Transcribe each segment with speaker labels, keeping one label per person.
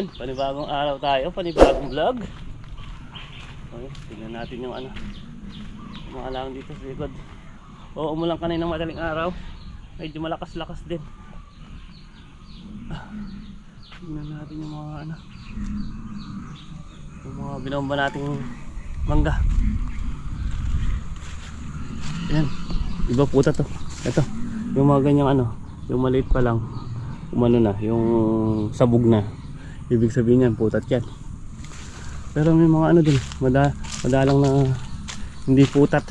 Speaker 1: Yun, panibagong araw tayo, panibagong vlog. Okay, tingnan natin yung ano. Alam dito sa likod. Oo, umulan kanina ng madaling araw. Medyo malakas-lakas din. Ah, Tingnan natin yung mga ano. Yung mga binomba nating mangga. Ayan. Iba puta to. Ito. Yung mga ganyang ano. Yung maliit pa lang. Umano na. Yung sabog na. Ibig sabihin yan. Putat yan. Pero may mga ano din. Mada, madalang na hindi putat.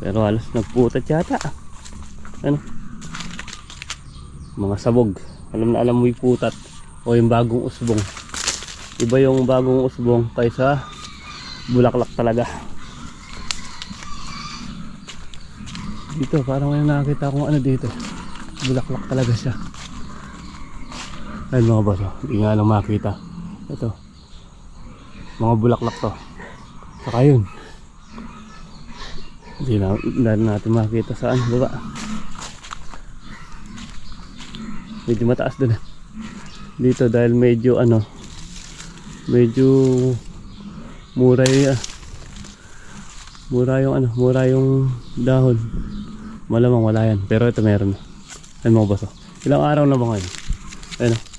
Speaker 1: Pero halos nagputat yata. Ano? Mga sabog. Alam na alam mo yung putat. O yung bagong usbong. Iba yung bagong usbong kaysa bulaklak talaga. Dito, parang may nakakita akong ano dito. Bulaklak talaga siya. Ayun mga boss, oh. hindi nga lang makita. Ito. Mga bulaklak to. Saka yun. Hindi na, na natin makita saan. Baba. Medyo mataas dun. Dito dahil medyo ano, medyo mura yung, ah, mura yung ano, mura yung dahon. Malamang wala yan. Pero ito meron. Ayun mga boss. oh. Ilang araw na ba ngayon? Ayun. oh.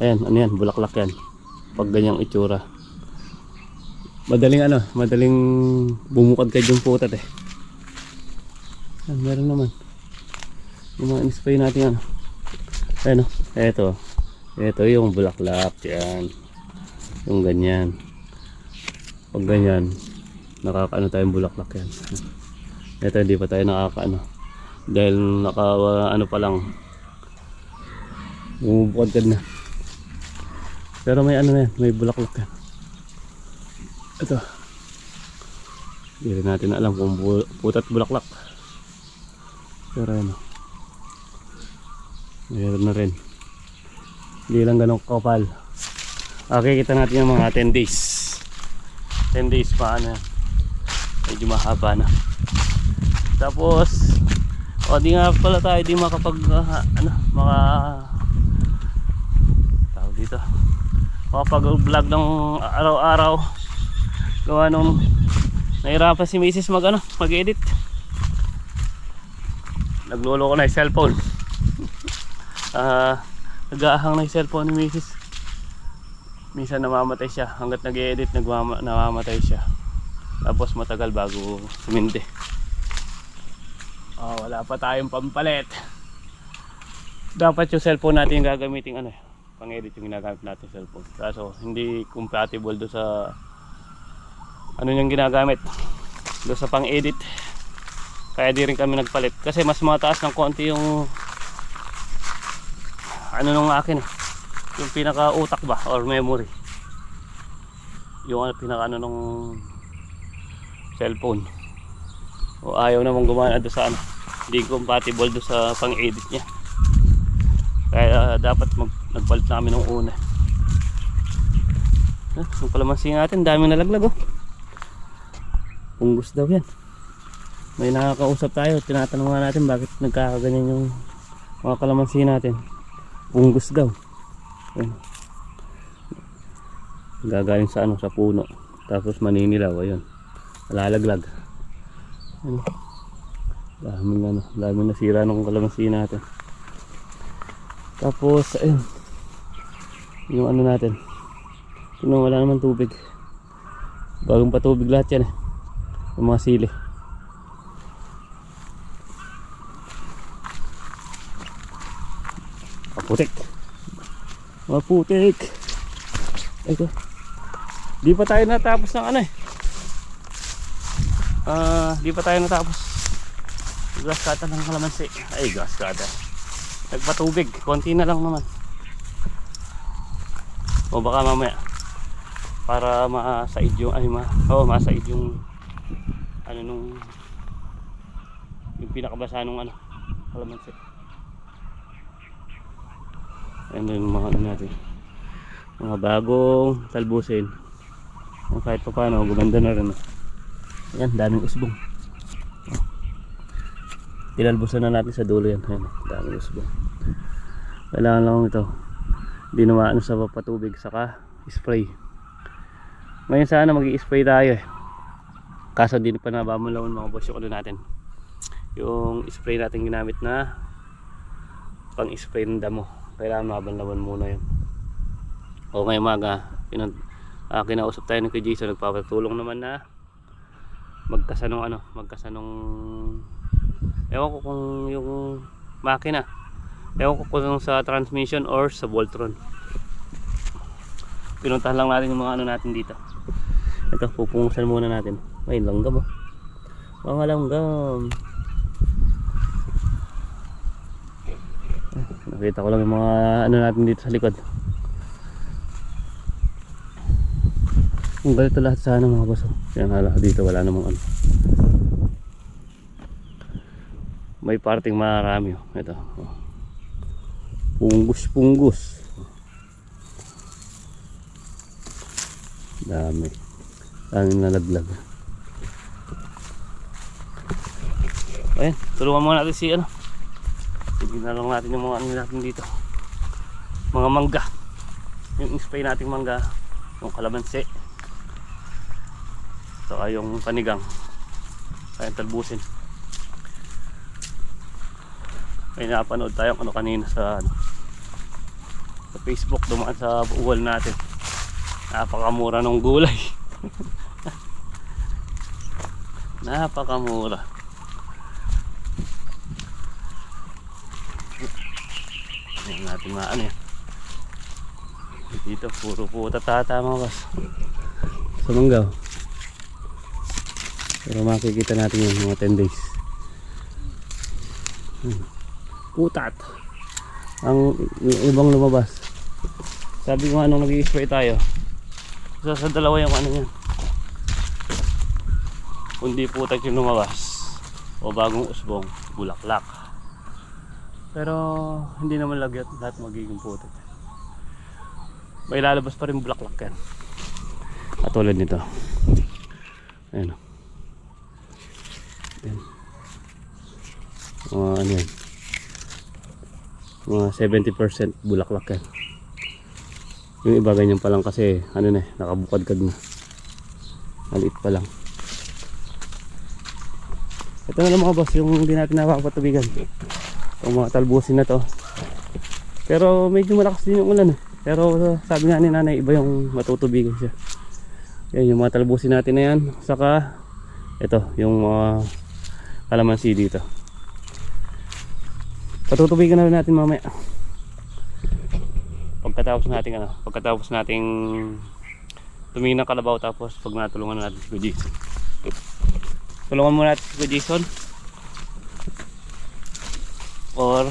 Speaker 1: Ayan, ano yan? Bulaklak yan. Pag ganyang itsura. Madaling ano, madaling bumukad kay yung putat eh. Ayan, meron naman. Yung mga in-spray natin ano. Ayun oh. Eto. Ito yung bulaklak. Yan. Yung ganyan. Pag ganyan, nakakaano tayong bulaklak yan. Ito hindi pa tayo nakakaano. Dahil naka ano pa lang. Bumubukod na. Pero may ano na yan, may bulaklak yan. Ito. Hindi rin natin alam kung bu- putat bulaklak. Pero ano. Meron na rin. Hindi lang ganun kapal. Okay, kita natin yung mga 10 days. 10 days pa ano. yan. Medyo mahaba na. Tapos, o di nga pala tayo di makapag ah, ano, mga tawag dito. Makapag vlog ng araw-araw. Gawa nung nahirapan si Mrs. mag ano, mag-edit. Naglolo ko na yung cellphone. Ah, nag-aahang na yung cellphone ni Mrs. Minsan namamatay siya. Hanggat nag-edit, namamatay siya. Tapos matagal bago sumindi. Oh, wala pa tayong pampalit. Dapat yung cellphone natin yung gagamitin ano, eh, pang-edit yung ginagamit natin cellphone. Kaso hindi compatible do sa ano yung ginagamit do sa pang-edit. Kaya di rin kami nagpalit kasi mas mataas ng konti yung ano nung akin eh. Yung pinaka utak ba or memory. Yung ano, pinaka ano nung cellphone. O ayaw namang gumana doon sa ano. Hindi compatible doon sa pang-edit niya. Kaya dapat mag nagpalit na kami nung una. Ah, yung kalamansi natin, daming nalaglag oh. Punggos daw yan. May nakakausap tayo, tinatanong natin bakit nagkakaganyan yung mga kalamansi natin. Punggos daw. Ayun. Gagaling sa ano, sa puno. Tapos maninilaw, ayun. Lalaglag. Ayun. Daming ano, daming nasira ng kalamansi natin. Tapos, ayun. Yung ano natin. Tingnan wala naman tubig. Bagong patubig lahat yan eh. Yung mga sili. Maputik. Maputik. Ito. Di pa tayo natapos ng ano eh. Ah, di pa tayo natapos. Gas kata ng kalamansi. Ay, gas kata. Nagpatubig. Konti na lang naman. O baka mamaya. Para masaid yung, ay ma, oh, masaid yung, ano nung, yung pinakabasa nung ano, kalamansi. Na yung mga ano natin. Mga bagong talbusin. Yung kahit pa paano, gumanda na rin. Ayan, daming usbong. tinalbusan na natin sa dulo yan Ayan, dami usbong kailangan lang ito hindi na maano sa patubig saka spray. Ngayon sana mag spray tayo eh. Kaso hindi pa nabamalawan mga boss yung ano natin. Yung spray natin ginamit na pang spray ng damo. Kailangan mabanlawan muna yun. O ngayong maga pinag, ah, kinausap tayo ni Kuya Jason. Nagpapatulong naman na magkasanong ano magkasanong ewan ko kung yung makina ewan ko kung sa transmission or sa Voltron. Pinuntahan lang natin yung mga ano natin dito. Ito pupungusan muna natin. May langgam oh. Mga langgam. Nakita ko lang yung mga ano natin dito sa likod. Kung ganito lahat sana mga boss oh. yan hala dito wala namang ano. May parting marami oh. ito oh. Punggus dami. Daming nalaglag. Ayun tulungan muna natin si ano? Tignan lang natin yung mga ano natin dito. Mga mangga. Yung spray nating mangga yung kalamansi. Saka yung panigang kaya talbusin. May napanood tayong ano kanina sa ano, sa Facebook dumaan sa wall natin. Napakamura ng gulay. Napakamura. Hindi natin maano yan dito puro puta tata mga boss. Sa manggaw. Pero makikita natin yung mga 10 days. Hmm. putat ang ibang lumabas. Sabi ko nga nung nag-i-spray tayo isa sa dalawa yung ano niya. Kundi putat yung lumabas o bagong usbong bulaklak. Pero hindi naman lagyat lahat magiging putat may lalabas pa rin bulaklak yan. Katulad nito. Ayun o. Ayan. Mga ano yan. Mga 70% bulaklak yan. Yung iba ganyan pa lang kasi ano na eh, nakabukadkad na. Maliit pa lang. Ito na lang mga boss, yung hindi natin nakakapatubigan. Yung mga talbusin na to. Pero medyo malakas din yung ulan eh. Pero uh, sabi nga ni nanay, iba yung matutubigan siya. Yan yung mga talbusin natin na yan. Saka ito, yung mga kalamansi dito. Patutubigan na rin natin mamaya. Pagkatapos nating ano, pagkatapos nating tumingin ng kalabaw tapos pag natulungan na natin si Kuya. Tulungan muna natin si Kuya Jason. Or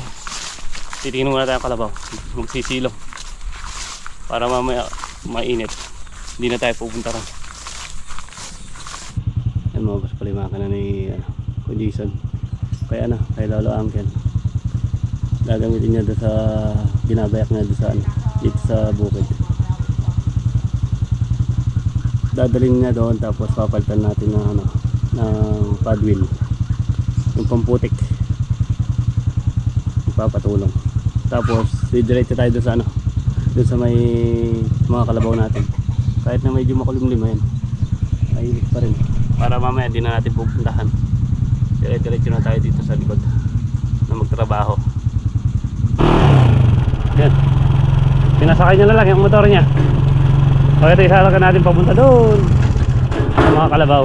Speaker 1: titingin muna tayo ng kalabaw. Magsisilong. Para mamaya mainit. Hindi na tayo pupunta ron. Yan mga boss pala yung makina ni ano, Kuya. Kaya na, kay Lolo Angkel gagamitin niya doon sa binabayak niya doon sa ano, dito sa bukid. Dadalhin niya doon tapos papalitan natin ng ano ng pad wheel yung pamputik. Ipapatulong tapos didiretso tayo doon sa ano doon sa may mga kalabaw natin. Kahit na medyo makulimlim yan mainit pa rin. Para mamaya di na natin pupuntahan. Dire-diretso na tayo dito sa likod na magtrabaho yan. Pinasakay niya na lang yung motor niya. Pagkita isalakan natin papunta doon sa mga kalabaw.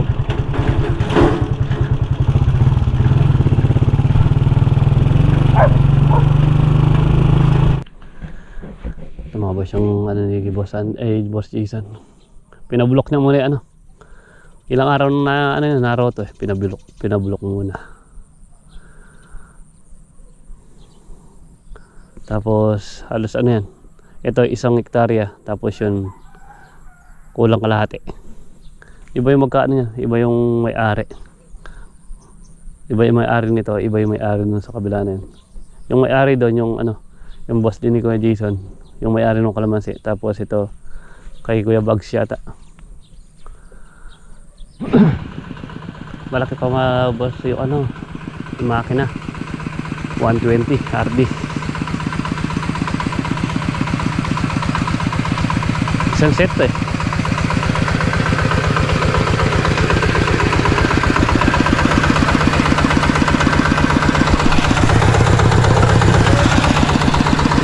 Speaker 1: Ito mga boss yung ano ni boss, eh, boss Jason. Pinabulok niya muna ano. Ilang araw na ano yun, naraw to eh. Pinabulok, pinabulok muna. Tapos halos ano yan. Ito isang hektarya. Tapos yun kulang kalahati. Iba yung magkaano niya. Iba yung may-ari. Iba yung may-ari nito. Iba yung may-ari nun sa kabila na yun. Yung may-ari doon yung ano. Yung boss din ni Kuya Jason. Yung may-ari ng kalamansi. Tapos ito kay Kuya Bags yata. Malaki pa mga boss yung ano. yung makina 120 RB isang set to eh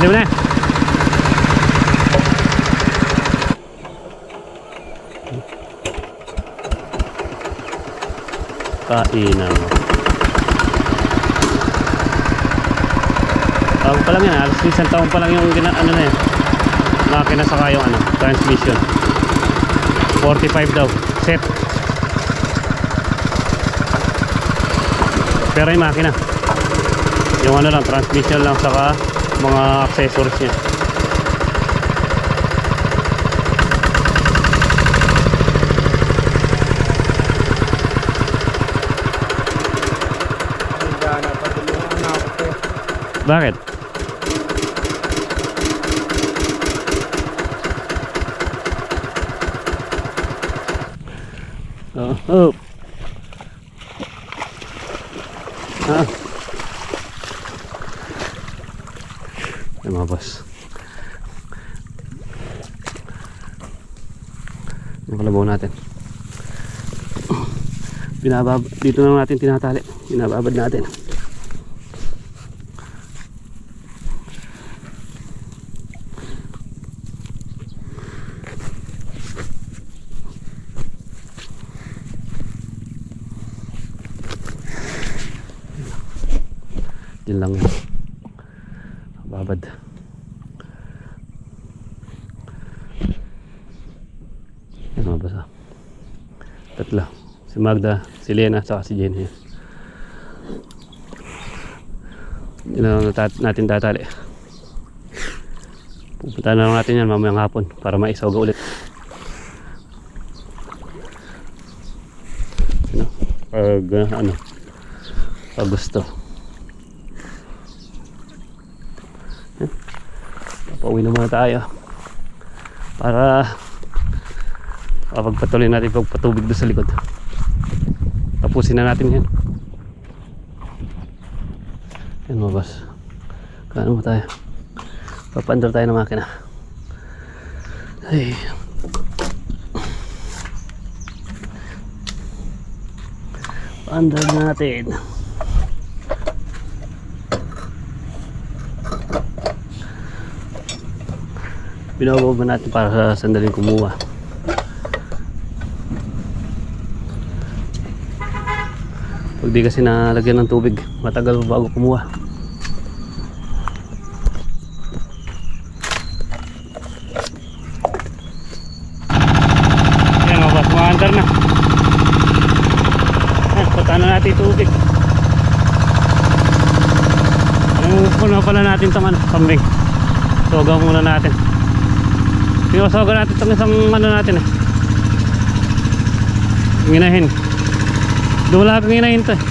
Speaker 1: Hindi mo. Na Kainan Bago pa lang yan, alas isang taon pa lang yung gina, ano na yan Makina saka yung ano, transmission 45 daw, set Pero yung makina Yung ano lang, transmission lang saka mga accessories niya. Bakit? Oh. Ah. Boss. Yung kalabaw natin. Binabab dito na natin tinatali. Binababad natin. Yun lang yun. Babad. Yan mga basa. Tatlo. Si Magda, si Lena, saka si Jenny. Yun lang nat- natin tatali. Pupunta na lang natin yan mamayang hapon para maisaw ulit. Ano? Pag uh, ano? Pag gusto. Pauwi na muna tayo. Para kapagpatuloy natin pagpatubig doon sa likod. Tapusin na natin yan. Yan mga boss. Kaano mo tayo? Papandar tayo ng makina. Ay. Paandar natin. Binababa natin para sa sandaling kumuha. Pag di kasi nalagyan ng tubig, matagal bago kumuha. Yan mga boss, maandar na. Yan, punta na natin tubig. Puno pala natin itong ano, kambing. Sogaw muna natin. Pinasoga natin itong isang ano natin eh. Nginahin. Wala kang nginahin to eh.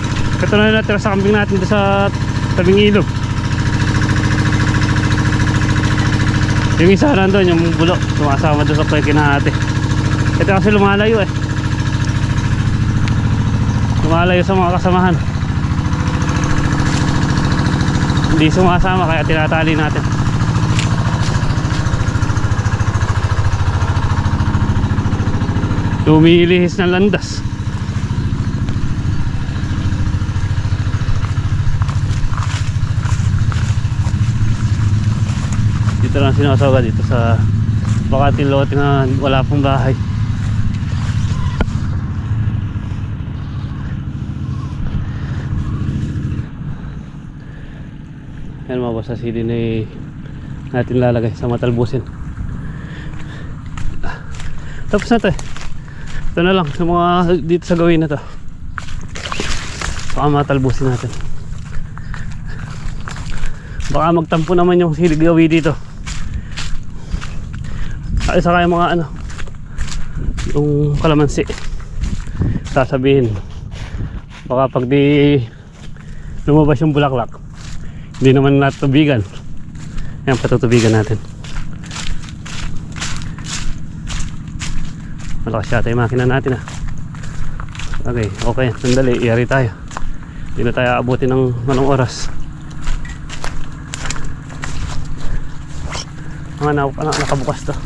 Speaker 1: Ito na natira sa kambing natin sa tabing ilog. Yung isa nandun, yung bulok. Sumasama doon sa pwede natin. Ito kasi lumalayo eh. Lumalayo sa mga kasamahan. Hindi sumasama kaya tinatali natin. Lumilihis ng landas. Dito lang sinasawa dito sa bakating lote na wala pong bahay. Yan mga boss, sa sili na natin lalagay sa matalbusin. Ah, Tapos na eh. Ito na lang sa mga dito sa gawin na to. Baka matalbusin natin. Baka magtampo naman yung silig gawi dito. Ay saka yung mga ano yung kalamansi. Sasabihin. Baka pag di lumabas yung bulaklak hindi naman natubigan. Yan patutubigan natin. Malakas yata yung makina natin ah. Okay, okay. Sandali, iari tayo. Hindi na tayo aabutin ng anong oras. Mga na, na, nakabukas to.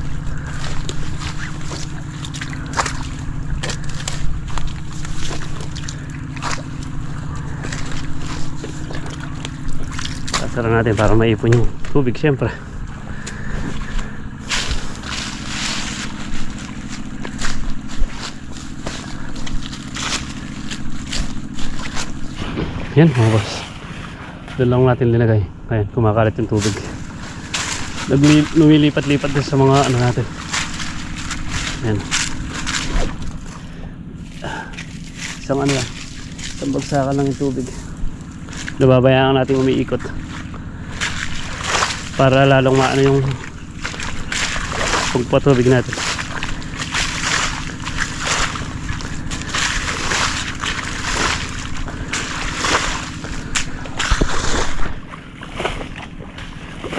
Speaker 1: Sasara natin para maipon yung tubig syempre. Yan mga boss. Doon lang natin linagay. Ayan, kumakalat yung tubig. Lumilipat-lipat din sa mga ano natin. Ayan. Isang ano lang. Isang bagsakan lang yung tubig. Nababayaan natin umiikot. Para lalong maano yung pagpatubig natin.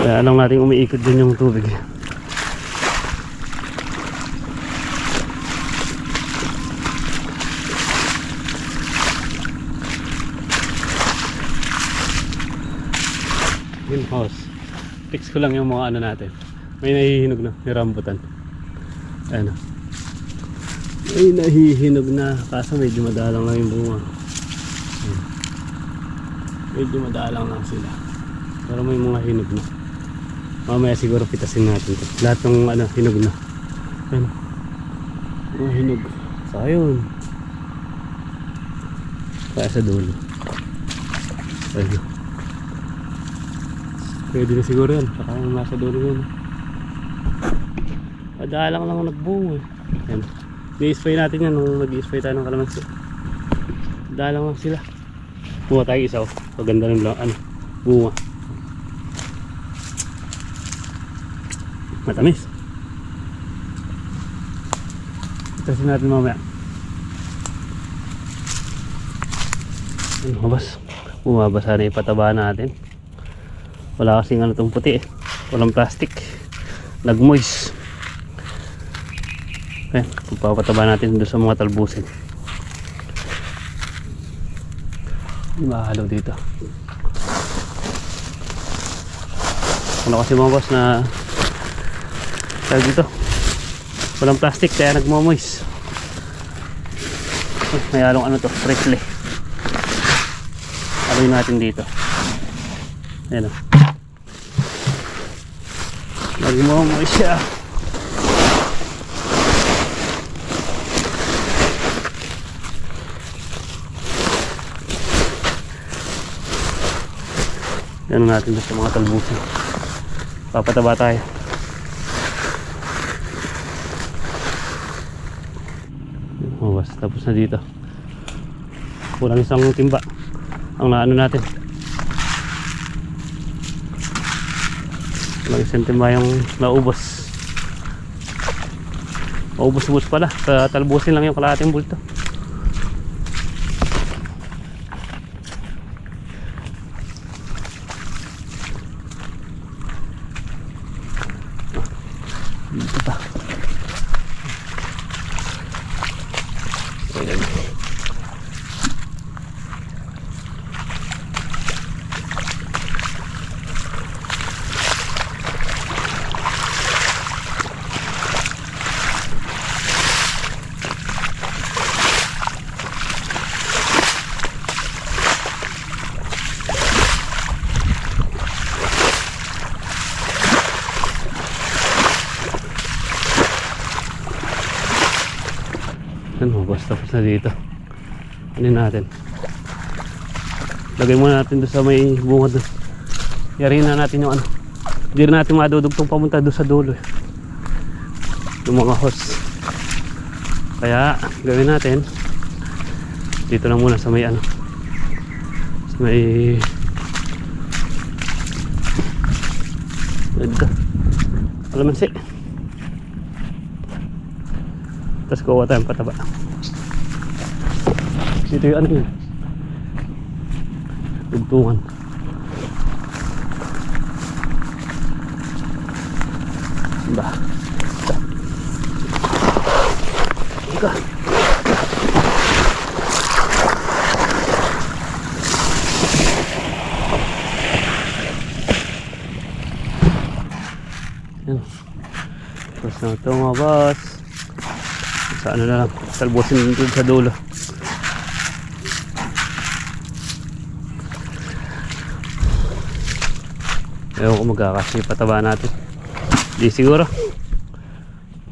Speaker 1: Kaya lang natin umiikot din yung tubig. Greenhouse. Fix ko lang yung mga ano natin. May nahihinog na, may rambutan. Ano. May nahihinog na. Kaso medyo madalang lang yung bunga. Medyo madalang lang sila. Pero may mga hinog na. Mamaya siguro pitasin natin to. Lahat ng ano, hinog na. Ayan. Mga hinog. Saka yun. Kaya sa dulo. Ayun. Pwede na siguro yan. Saka yung nasa dulo yun. Madalang lang nagbungo eh. Ayan. Ni-spray natin yan nung nag-spray tayo ng kalamansi. Madalang lang sila. Buha tayo isa oh. Paganda ng ano, bunga. Matamis. Itasin natin mamaya. Ano mabas? Bumabasa na ipataba natin. Wala kasing ano itong puti eh. Walang plastic. Nag-moist. Okay, pagpapataba natin doon sa mga talbusin. Mahalo dito. Ano kasi mga boss na tawag dito. Walang plastic kaya nagmamoist oh, may halong ano to prickly aluin natin dito. Ayan o. Nagmamoist siya. Ano natin sa mga talbusan papataba tayo Oh, basta tapos na dito. Kulang isang timba. Ang naano natin. Kulang isang timba yung naubos. Maubos-ubos pala. Sa talbusin lang yung kalahating bulto. Dito pa. Ayan. Ano, basta tapos na dito. Ano natin? Lagay muna natin doon sa may bunga doon. Yari na natin yung ano. Hindi na natin madudugtong pamunta doon sa dulo eh. Yung mga hose. Kaya, gawin natin. Dito lang muna sa may ano. Sa may... Ito. Alamansi. Tapos kuha tayong pataba. Dito yung ano yun. Tugtungan. Diba? Ika. Yan. Tapos na ito mga boss. Sa ano na lang, talbusin dun sa dulo. Ewan ko magkakasya pataba natin. Di siguro.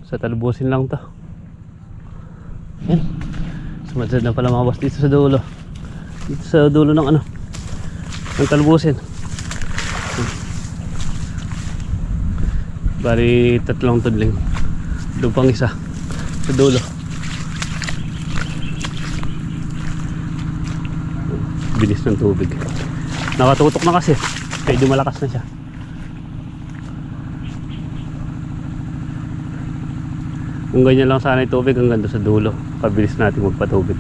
Speaker 1: Sa talbusin lang to. Yan. Sumadsad na pala boss dito sa dulo. Dito sa dulo ng ano. Ng talbusin. Bali tatlong tudling. Doon pang isa. Sa dulo. Bilis ng tubig. Nakatutok na kasi. Medyo malakas na siya. Kung ganyan lang sana yung tubig hanggang doon sa dulo. Pabilis natin magpatubig.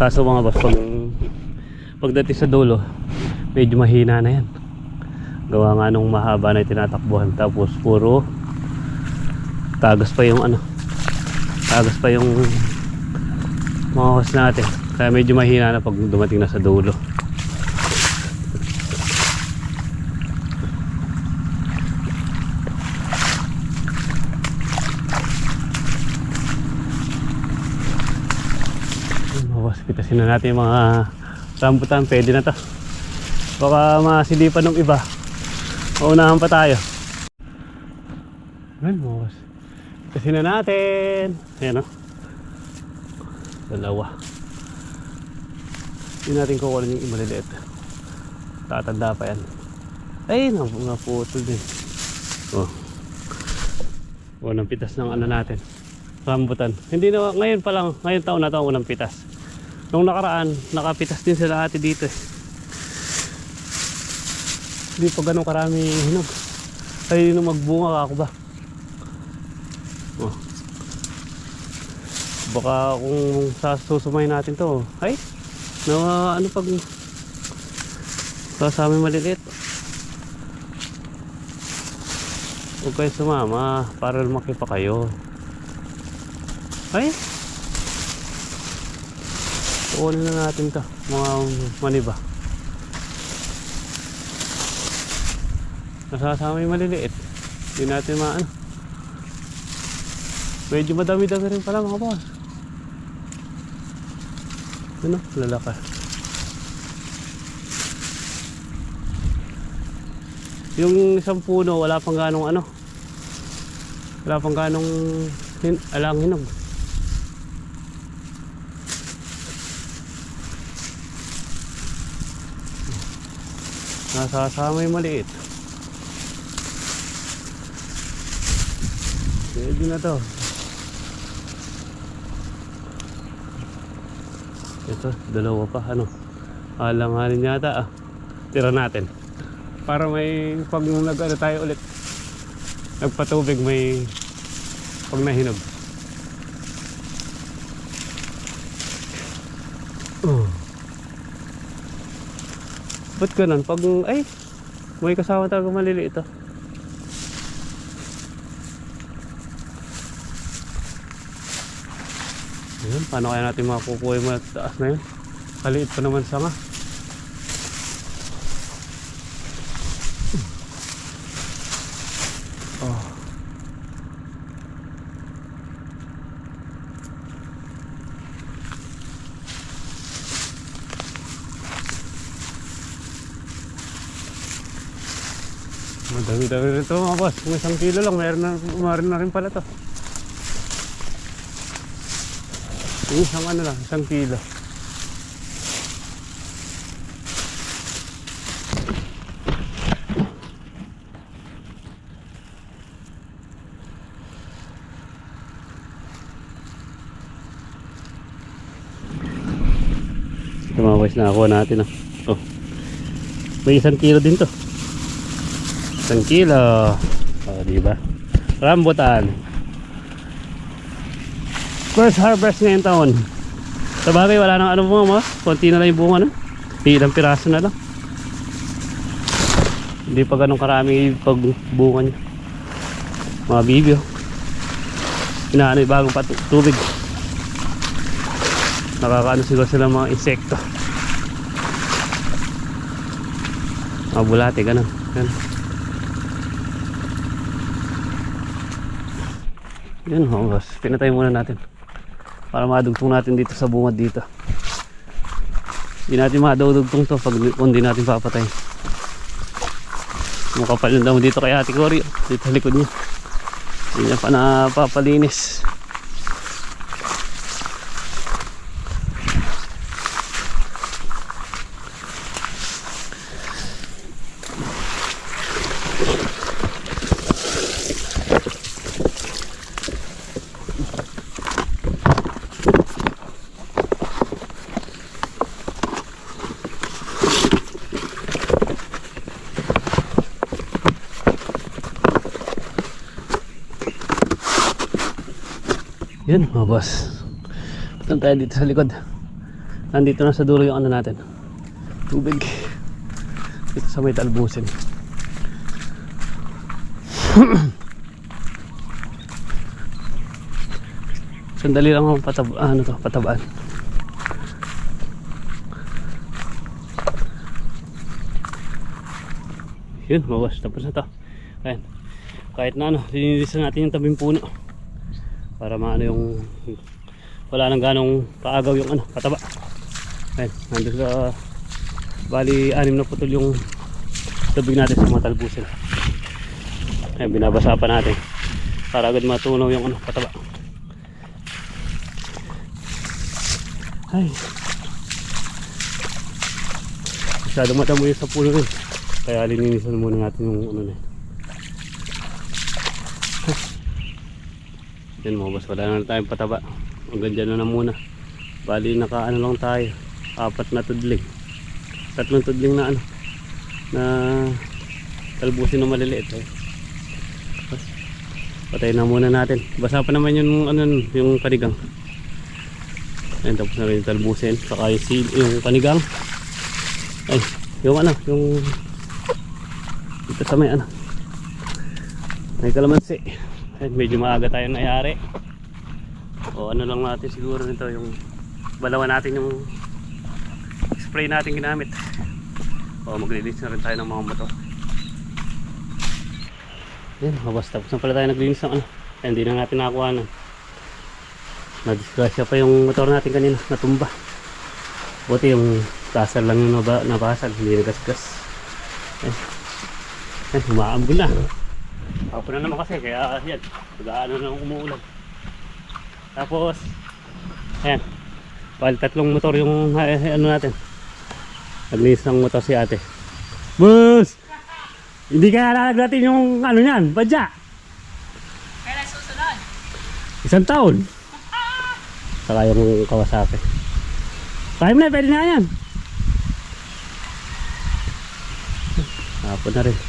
Speaker 1: Kaso mga boss, pag pagdating sa dulo, medyo mahina na yan. Gawa nga nung mahaba na yung tinatakbuhan. Tapos puro tagas pa yung ano. Tagas pa yung mga natin. Kaya medyo mahina na pag dumating na sa dulo. Pitasin na natin yung mga rambutan. Pwede na to. Baka masilipan ng iba. Maunahan pa tayo. Ayan, mawas. Pitasin na natin. Ayan o. Dalawa. Hindi natin kukunin yung maliliit. Tatanda pa yan. Ay, nga, nga putol din. Oh. Unang pitas ng ano natin. Rambutan. Hindi na, ngayon pa lang, ngayon taon na to ang unang pitas. Nung nakaraan, nakapitas din sila ate dito eh. Hindi pa ganun karami hinog. Ay, nung magbunga ako ba? Baka kung sasusumay natin to, ay, na ano pag kasama maliliit. Huwag kayo sumama para lumaki pa kayo. Ay, kukunin na natin to mga maniba. Nasasama yung maliliit. Hindi natin maano. Medyo madami-dami rin pala mga boss. Ano? Lalaka. Yung isang puno, wala pang ganong ano. Wala pang ganong hin alang hinog. Nasasama yung maliit. Pwede na to. Ito, dalawa pa. Ano? Alanganin yata ah. Tira natin. Para may pag nag ano tayo ulit. Nagpatubig may pag nahinog. Oh. Ba't ganun? Pag, ay, may kasama talaga maliliit ah. Paano kaya natin makukuha yung mataas na yun? Kaliit pa naman sa nga. Oh. Madami-dami rin ito mga boss. Kung isang kilo lang, meron na, meron na rin pala to. Yung isang ano lang, isang kilo. Mga boys, nakakuha natin ah. Oh. May isang kilo din to. Isang kilo. Oh, di ba? Rambutan. First harvest ngayong taon. Sa bagay, wala nang ano mo, mo. Konti na lang yung bunga, no? Ilang piraso na lang. Hindi pa ganun karami pag bunga niya. Mga bibyo. Inaano yung bagong tubig. Nakakaano siguro sila mga insekto. Mga bulate, ganun. Ganun. Yun boss. Pinatay muna natin. Para madugtong natin dito sa bungad dito. Hindi natin madudugtong to pag kung di natin papatay. Makapal yung damo dito kay Ate Cory. Dito sa likod niya. Hindi niya pa napapalinis. Yun mga boss. Punta tayo dito sa likod. Nandito na sa dulo yung ano natin. Tubig. Dito sa may talbusin. Sandali lang ako patab ano to, patabaan. Yun, mga boss, tapos na to. Ayan. Kahit na ano, linilisan natin yung tabing puno para maano yung wala nang ganong kaagaw yung ano pataba ayun nandun sa bali anim na putol yung tubig natin sa mga talbusin ayun binabasa pa natin. Para agad matunaw yung ano pataba ay. Masyado matamo yung sa puno rin. Kaya lininisan muna natin yung ano na yun. Yan mga boss, wala na tayong pataba. Hanggang dyan na, na muna. Bali, naka ano lang tayo. Apat na tudling. Tatlong tudling na ano. Na talbusin na maliliit. Eh. Patay na muna natin. Basa pa naman yung ano yung kanigang. Ayan, tapos na rin yung talbusin. Saka yung, sil- yung kanigang. Ay, yung ano, yung dito sa may ano. May kalamansi. Ayun, medyo maaga tayong nayari. O ano lang natin siguro nito yung balawan natin yung spray natin ginamit. O maglinis na rin tayo ng mga motor. Yan, mabas tapos na pala tayo naglinis ng ano. Ay, hindi na natin nakakuha na. Nadisgrasya pa yung motor natin kanina, natumba. Buti yung tasal lang yung naba, nabasag, hindi nagasgas. Ay, ay umaambul na. Ako na naman kasi, kaya yan, pag-ano na umuulan. Tapos, ayan, bali tatlong motor yung eh, eh, ano natin. Naglinis ng motor si ate. Boss! Hindi kaya lalagnatin yung ano yan, badya.
Speaker 2: Kailan susunod?
Speaker 1: Isang taon. Saka yung Kawasaki. Mo na, pwede na yan. Hapon na rin.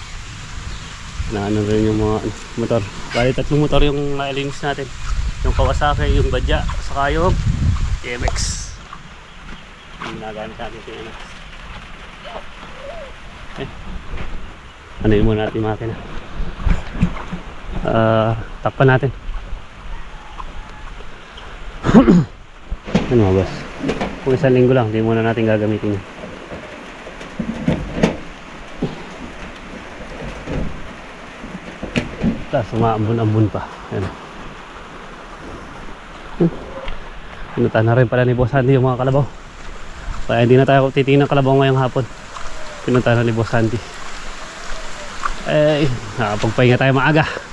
Speaker 1: Na ano rin yung mga motor. Bali tatlong motor yung nailinis natin. Yung Kawasaki, yung Badya, saka yung TMX. Yung nagamit natin yung ano. Eh. Ano yun muna natin yung makina. Ah, takpan natin. Ano mga boss? Kung isang linggo lang, hindi muna natin gagamitin yan. Tapos umaambun-ambun pa. Ayan. Hmm. Pinuta na rin pala ni Boss Andy yung mga kalabaw. Kaya hindi na tayo titingin ng kalabaw ngayong hapon. Pinunta na ni Boss Andy. Eh, nakapagpahinga tayo maaga.